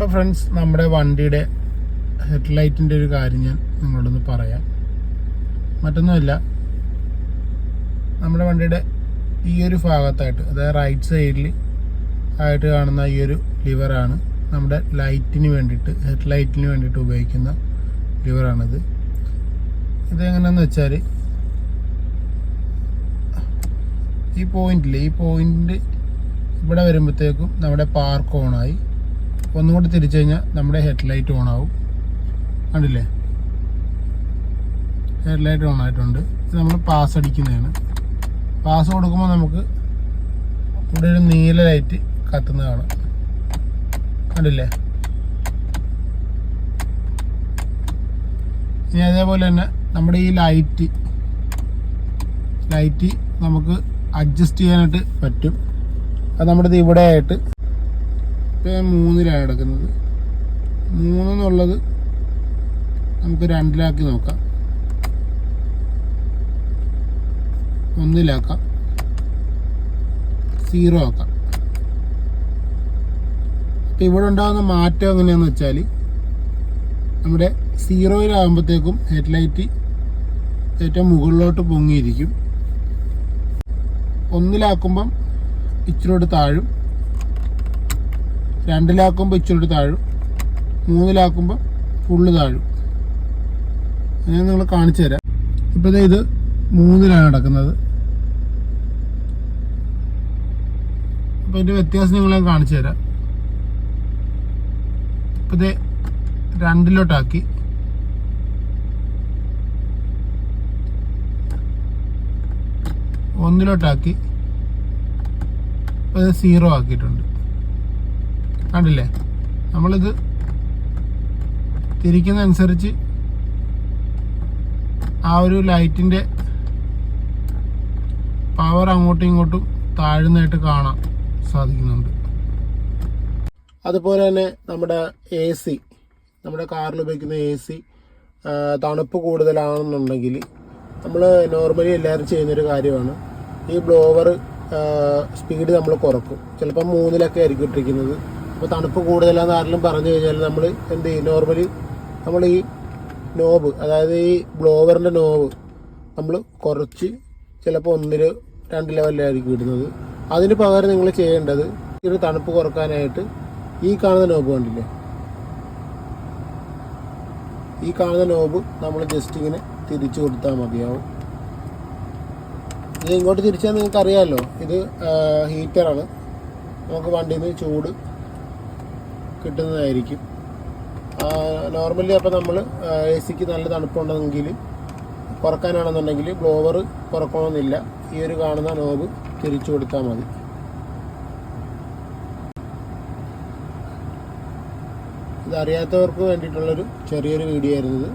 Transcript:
അപ്പോൾ ഫ്രണ്ട്സ് നമ്മുടെ വണ്ടിയുടെ ഹെഡ്ലൈറ്റിന്റെ ഒരു കാര്യം ഞാൻ നിങ്ങളോടൊന്ന് പറയാം. മറ്റൊന്നുമല്ല നമ്മുടെ വണ്ടിയുടെ ഈ ഒരു ഭാഗത്തായിട്ട് അതായത് റൈറ്റ് സൈഡിൽ ആയിട്ട് കാണുന്ന ഈ ഒരു ലിവറാണ് നമ്മുടെ ലൈറ്റിന് വേണ്ടിയിട്ട് ഹെഡ് ലൈറ്റിന് വേണ്ടിയിട്ട് ഉപയോഗിക്കുന്ന ലിവറാണിത് ഇതെങ്ങനെയാണെന്ന് വെച്ചാൽ ഈ പോയിന്റിൽ ഈ പോയിന്റ് ഇവിടെ വരുമ്പോഴത്തേക്കും നമ്മുടെ പാർക്ക് ഓണായി ഒന്നും കൂടി തിരിച്ചു കഴിഞ്ഞാൽ നമ്മുടെ ഹെഡ് ലൈറ്റ് ഓൺ ആവും കണ്ടില്ലേ? ഹെഡ് ലൈറ്റ് ഓൺ ആയിട്ടുണ്ട് ഇത് നമ്മൾ പാസ് അടിക്കുന്നതാണ്. പാസ് കൊടുക്കുമ്പോൾ നമുക്ക് ഇവിടെ ഒരു നീല ലൈറ്റ് കത്തുന്ന കാണാം. കണ്ടില്ലേ? ഇനി അതേപോലെ തന്നെ നമ്മുടെ ഈ ലൈറ്റ് ലൈറ്റ് നമുക്ക് അഡ്ജസ്റ്റ് ചെയ്യാനായിട്ട് പറ്റും. അത് നമ്മുടെ ഇവിടെ ആയിട്ട് ഇപ്പം മൂന്നിലാണ് കിടക്കുന്നത്. മൂന്നെന്നുള്ളത് നമുക്ക് രണ്ടിലാക്കി നോക്കാം. ഒന്നിലാക്കാം. സീറോ ആക്കാം. അപ്പം ഇവിടെ ഉണ്ടാകുന്ന മാറ്റം എങ്ങനെയാണെന്ന് വെച്ചാൽ നമ്മുടെ സീറോയിലാകുമ്പോഴത്തേക്കും ഹെഡ്ലൈറ്റ് ഏറ്റവും മുകളിലോട്ട് പൊങ്ങിയിരിക്കും. ഒന്നിലാക്കുമ്പം ഇച്ചിരോട്ട് താഴും. രണ്ടിലാക്കുമ്പോൾ ഇച്ചിരി താഴും. മൂന്നിലാക്കുമ്പോൾ ഫുള്ള് താഴും. ഞാൻ നിങ്ങൾ കാണിച്ചു തരാം. ഇപ്പം ഇത് മൂന്നിലാണ് നടക്കുന്നത്. അപ്പം ഇതിന്റെ വ്യത്യാസം നിങ്ങളെ ഞാൻ കാണിച്ചു തരാം. ഇപ്പം രണ്ടിലോട്ടാക്കി. ഒന്നിലോട്ടാക്കി. ഇപ്പം ഇത് സീറോ ആക്കിയിട്ടുണ്ട്. കണ്ടില്ലേ? നമ്മളിത് തിരിക്കുന്നതനുസരിച്ച് ആ ഒരു ലൈറ്റിന്റെ പവർ അങ്ങോട്ടും ഇങ്ങോട്ടും താഴ്ന്നതായിട്ട് കാണാൻ സാധിക്കുന്നുണ്ട്. അതുപോലെ തന്നെ നമ്മുടെ എ സി നമ്മുടെ കാറിൽ ഉപയോഗിക്കുന്ന എ സി തണുപ്പ് കൂടുതലാണെന്നുണ്ടെങ്കിൽ നമ്മൾ നോർമലി എല്ലാവരും ചെയ്യുന്നൊരു കാര്യമാണ്. ഈ ബ്ലോവർ സ്പീഡ് നമ്മൾ കുറക്കും. ചിലപ്പോൾ മൂന്നിലൊക്കെ ആയിരിക്കും ഇട്ടിരിക്കുന്നത്. അപ്പോൾ തണുപ്പ് കൂടുതലാണെന്ന് ആരെങ്കിലും പറഞ്ഞു കഴിഞ്ഞാൽ നമ്മൾ എന്ത് ചെയ്യും? നോർമലി നമ്മൾ ഈ നോബ് അതായത് ഈ ബ്ലോവറിന്റെ നോബ് നമ്മൾ കുറച്ച് ചിലപ്പോൾ ഒന്നിൽ രണ്ട് ലെവലിലായിരിക്കും ഇടുന്നത്. അതിന് പകരം നിങ്ങൾ ചെയ്യേണ്ടത് ഒരു തണുപ്പ് കുറക്കാനായിട്ട് ഈ കാണുന്ന നോബ് കണ്ടില്ലേ? ഈ കാണുന്ന നോബ് നമ്മൾ ജസ്റ്റ് ഇങ്ങനെ തിരിച്ചു കൊടുത്താൽ മതിയാവും. ഇത് ഇങ്ങോട്ട് തിരിച്ചാൽ നിങ്ങൾക്ക് അറിയാമല്ലോ ഇത് ഹീറ്ററാണ് നമുക്ക് വണ്ടിയിൽ നിന്ന് ചൂട് കിട്ടുന്നതായിരിക്കും. നോർമലി അപ്പോൾ നമ്മൾ എ സിക്ക് നല്ല തണുപ്പുണ്ടെങ്കിൽ കുറക്കാനാണെന്നുണ്ടെങ്കിൽ ബ്ലോവർ കുറക്കണമെന്നില്ല. ഈ ഒരു കാണുന്ന നോബ് തിരിച്ചു കൊടുത്താൽ മതി. ഇതറിയാത്തവർക്ക് വേണ്ടിയിട്ടുള്ളൊരു ചെറിയൊരു വീഡിയോ ആയിരുന്നു